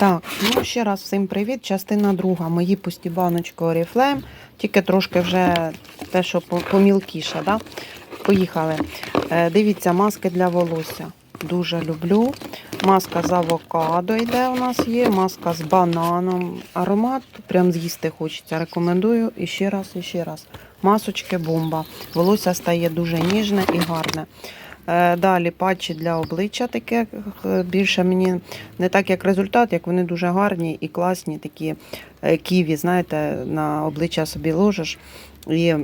Так, ну ще раз всім привіт. Частина друга. Мої пусті баночки Oriflame. Тільки трошки вже те, що помілкіше. Да? Поїхали. Е, дивіться, маски для волосся. Дуже люблю. Маска з авокадо йде у нас є, маска з бананом. Аромат прям з'їсти хочеться. Рекомендую і ще раз, і ще раз. Масочки бомба. Волосся стає дуже ніжне і гарне. Е, Далі патчі для обличчя таке е, більше мені не так як результат, як вони дуже гарні і класні, такі е, ківі, знаєте, на обличчя собі ложиш. І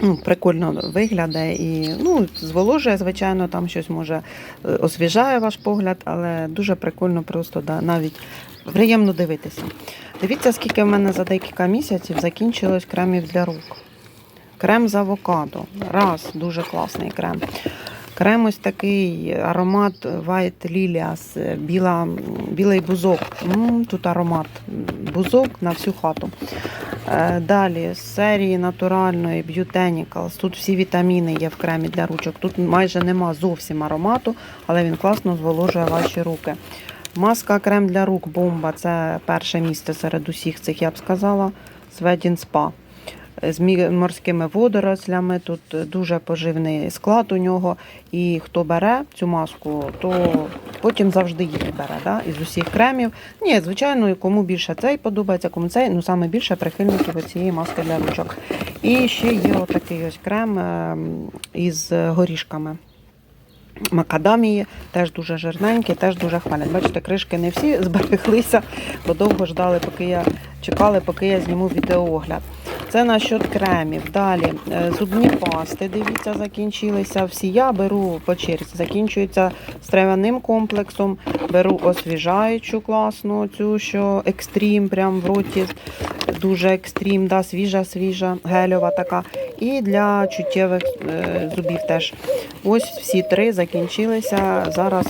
ну, прикольно виглядає і ну, зволожує, звичайно, там щось може освіжає ваш погляд, але дуже прикольно просто да, навіть приємно дивитися. Дивіться, скільки в мене за декілька місяців закінчилось кремів для рук. Крем з авокадо. Раз, дуже класний крем. Крем ось такий аромат White Lilias, біла, білий бузок. М, тут аромат бузок на всю хату. Е, Далі з серії натуральної Botanicals. Тут всі вітаміни є в кремі для ручок. Тут майже нема зовсім аромату, але він класно зволожує ваші руки. Маска крем для рук бомба це перше місце серед усіх цих, я б сказала. Сведін Spa з морськими водорослями. Тут дуже поживний склад у нього. І хто бере цю маску, то потім завжди її бере да? із усіх кремів. Ні, звичайно, кому більше цей подобається, кому цей, ну саме більше прихильників цієї маски для ручок. І ще є отакий ось крем ем, із горішками. Макадамії теж дуже жирненькі, теж дуже хвалять. Бачите, кришки не всі збереглися, бо довго ждали, поки я чекали, поки я зніму відеоогляд. Це насчет кремів. Далі е, зубні пасти, дивіться, закінчилися. Всі я беру по черзі. Закінчується з комплексом. Беру освіжаючу класну, цю що екстрім, прям в роті дуже екстрім, да, свіжа, свіжа, гельова така. І для чуттєвих е, зубів теж. Ось всі три закінчилися. Зараз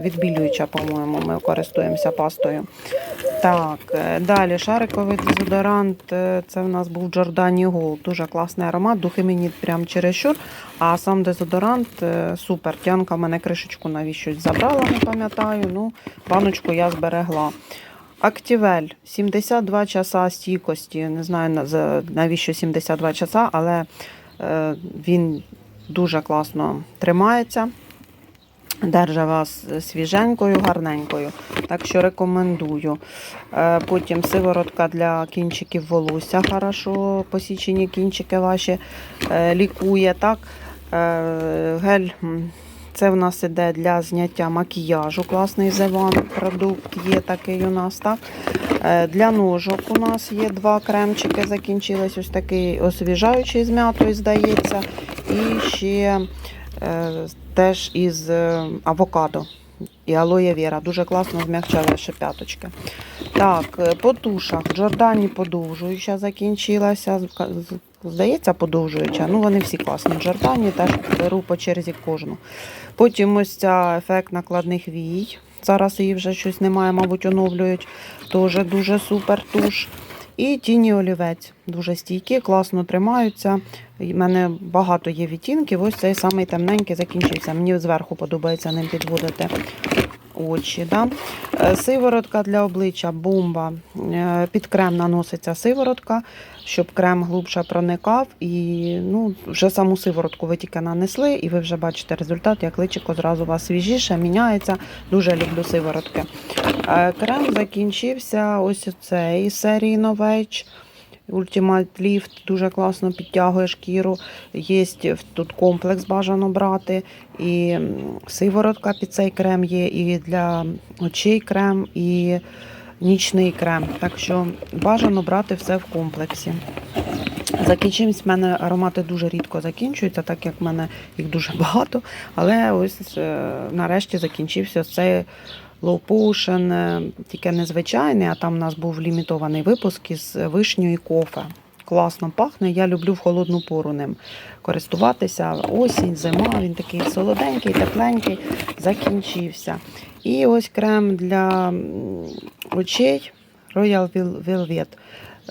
відбілююча, по-моєму, ми користуємося пастою. Так, е, далі шариковий дезодорант. е, Це в нас був Giordani Gold. Дуже класний аромат. Духи мені прям чересчур. А сам дезодорант е, супер. Тянка мене кришечку навіщось забрала, не пам'ятаю. Ну, баночку я зберегла. Актівель 72 часа стійкості. Не знаю навіщо 72 часа, але він дуже класно тримається. Держа вас свіженькою, гарненькою. Так що рекомендую. Е, Потім сиворотка для кінчиків волосся. Хорошо, посічені кінчики ваші е, лікує. Так? Е, Гель. Це в нас іде для зняття макіяжу. Класний зеван продукт є такий у нас. так? Для ножок у нас є два кремчики, закінчились ось такий освіжаючий з м'ятою, здається. І ще теж із е, авокадо і алоє віра. Дуже класно змягчає шипяточки. Так, е, по тушах. Джордані подовжуюча закінчилася. Здається, подовжуюча. Ну, вони всі класні. Джордані теж беру по черзі кожну. Потім ось ця ефект накладних вій. Зараз її вже щось немає, мабуть, оновлюють. Теж дуже супер туш. І тіні олівець. Дуже стійкі, класно тримаються. У мене багато є відтінків. Ось цей самий темненький закінчився. Мені зверху подобається ним підводити очі. Да? Е, Сиворотка для обличчя, бомба. Е, Під крем наноситься сиворотка, щоб крем глибше проникав. І ну, вже саму сиворотку ви тільки нанесли, і ви вже бачите результат, як личико зразу у вас свіжіше, міняється. Дуже люблю сиворотки. Е, Крем закінчився ось цей серії Novage. Ultimate Lift дуже класно підтягує шкіру. Є тут комплекс бажано брати. І сиворотка під цей крем є, і для очей крем, і нічний крем. Так що бажано брати все в комплексі. Закінчимось, в мене аромати дуже рідко закінчуються, так як в мене їх дуже багато. Але ось е, нарешті закінчився цей Е, тільки незвичайний, а там у нас був лімітований випуск із вишню і кофе. Класно пахне. Я люблю в холодну пору ним користуватися. Осінь, зима, він такий солоденький, тепленький, закінчився. І ось крем для очей Royal Velvet.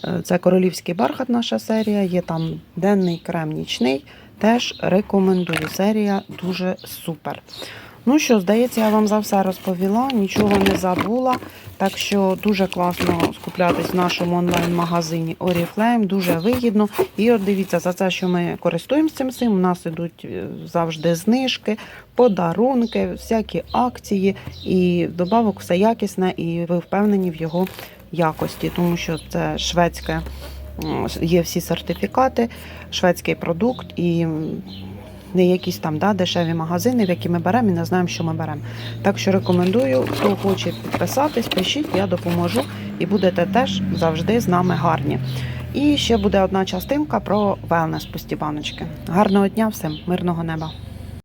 Е, Це королівський бархат, наша серія. Є там денний крем нічний. Теж рекомендую. Серія дуже супер. Ну що, здається, я вам за все розповіла, нічого не забула. Так що дуже класно скуплятись в нашому онлайн-магазині Oriflame, дуже вигідно. І от дивіться, за це, що ми користуємося цим всім, у нас ідуть е, завжди знижки, подарунки, всякі акції, і добавок все якісне, і ви впевнені в його якості, тому що це шведське, є всі сертифікати, шведський продукт і. Не якісь там да, дешеві магазини, в які ми беремо і не знаємо, що ми беремо. Так що рекомендую, хто хоче підписатись, пишіть, я допоможу і будете теж завжди з нами гарні. І ще буде одна частинка про велнес пусті баночки. Гарного дня всім, мирного неба!